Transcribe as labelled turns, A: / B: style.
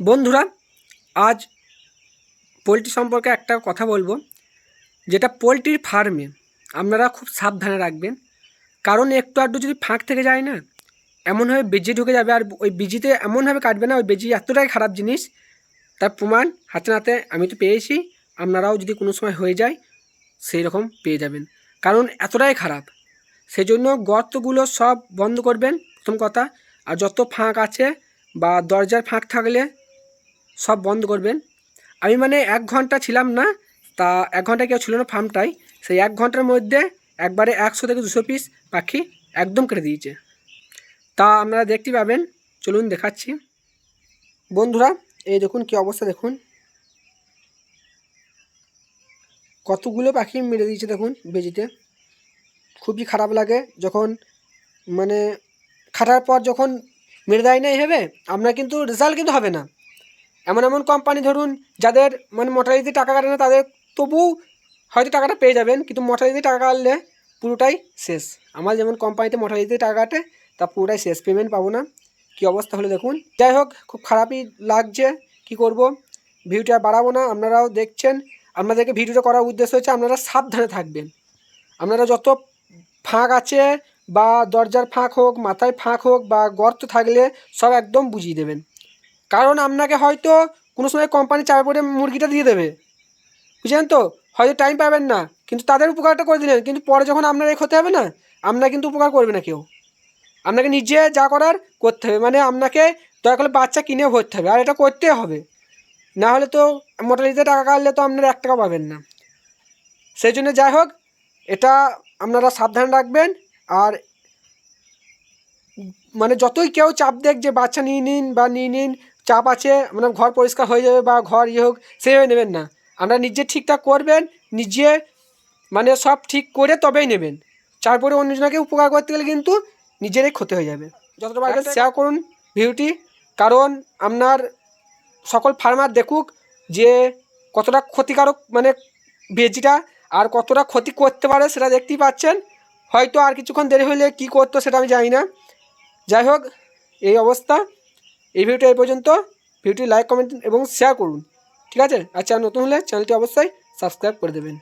A: বন্ধুরা, আজ পোলট্রি সম্পর্কে একটা কথা বলব, যেটা পোলট্রির ফার্মে আপনারা খুব সাবধানে রাখবেন। কারণ একটু আধটু যদি ফাঁক থেকে যায় না, এমনভাবে বেজি ঢুকে যাবে আর ওই বেজিতে এমনভাবে কাটবে না, ওই বেজি এতটাই খারাপ জিনিস, তার প্রমাণ হাতে নাতে আমি তো পেয়েছি, আপনারাও যদি কোনো সময় হয়ে যায়, সেই রকম পেয়ে যাবেন। কারণ এতটাই খারাপ। সেই জন্য গর্তগুলো সব বন্ধ করবেন, প্রথম কথা। আর যত ফাঁক আছে বা দরজার ফাঁক থাকলে সব বন্ধ করবেন। আমি মানে এক ঘণ্টা ছিলাম না, তা এক ঘণ্টা কেউ ছিল না ফার্মটাই সেই এক ঘণ্টার মধ্যে একবারে একশো থেকে দুশো পিস পাখি একদম কেটে দিয়েছে। তা আপনারা দেখতে পাবেন, চলুন দেখাচ্ছি। বন্ধুরা, এই দেখুন কি অবস্থা দেখুন। কতগুলো পাখি মেরে দিয়েছে দেখুন বেজিতে। খুবই খারাপ লাগে যখন মানে খাটার পর যখন মেরে দেয় না এইভাবে আপনার কিন্তু রেজাল্ট কিন্তু হবে না। এমন এমন কোম্পানি ধরুন, যাদের মানে মোটারিতে টাকা কাটে না, তাদের তবুও হয়তো টাকাটা পেয়ে যাবেন, কিন্তু মোটারিতে টাকা কাটলে পুরোটাই শেষ। আমার যেমন কোম্পানিতে মোটারিতে টাকা কাটে, তা পুরোটাই শেষ। পেমেন্ট পাবো না। কী অবস্থা হলো দেখুন। যাই হোক, খুব খারাপই লাগছে। কি করব? ভিডিওটা বাড়াবো না। আপনারাও দেখছেন। আপনাদেরকে ভিডিওটা করার উদ্দেশ্য হচ্ছে আপনারা সাবধানে থাকবেন। আপনারা যত ফাঁক আছে, বা দরজার ফাঁক হোক, মাথায় ফাঁক হোক, বা গর্ত থাকলে সব একদম বুঝিয়ে দেবেন। কারণ আপনাকে হয়তো কোনো সময় কোম্পানি চার পরে মুরগিটা দিয়ে দেবে। বুঝলেন তো? হয়তো টাইম পাবেন না। কিন্তু তাদের উপকারটা করে দিলেন। কিন্তু পরে যখন আপনার এই ক্ষতি হবে না, আপনার কিন্তু উপকার করবে না কেউ। আপনাকে নিজে যা করার করতে হবে। মানে আপনাকে দয়া করে বাচ্চা কিনে ভরতে হবে। আর এটা করতে হবে। না হলে তো মোটালিতে টাকা কাটলে তো আপনারা এক টাকা পাবেন না। সেই জন্য যাই হোক, এটা আপনারা সাবধান রাখবেন। আর মানে যতই কেউ চাপ দেখ যে বাচ্চা নিয়ে নিন বা নিয়ে নিন চাপ আছে মানে ঘর পরিষ্কার হয়ে যাবে বা ঘর ইয়ে হোক সেভাবে নেবেন না। আপনারা নিজে ঠিকঠাক করবেন নিজে মানে সব ঠিক করে তবেই নেবেন। তারপরে অন্যজনকে উপকার করতে গেলে কিন্তু নিজেরই ক্ষতি হয়ে যাবে। যতটা পারবেন শেয়ার করুন ভিডিওটি কারণ আপনার সকল ফার্মার দেখুক যে কতটা ক্ষতিকারক মানে বেজিটা আর কতটা ক্ষতি করতে পারে সেটা দেখতেই পাচ্ছেন। হয়তো আর কিছুক্ষণ দেরি হলে কী করতো সেটা আমি জানি না। যাই হোক এই অবস্থা। এই ভিডিওটা এই পর্যন্ত। ভিডিওটি লাইক কমেন্ট এবং শেয়ার করুন। ঠিক আছে? আচ্ছা নতুন হলে চ্যানেলটি অবশ্যই সাবস্ক্রাইব করে দেবেন।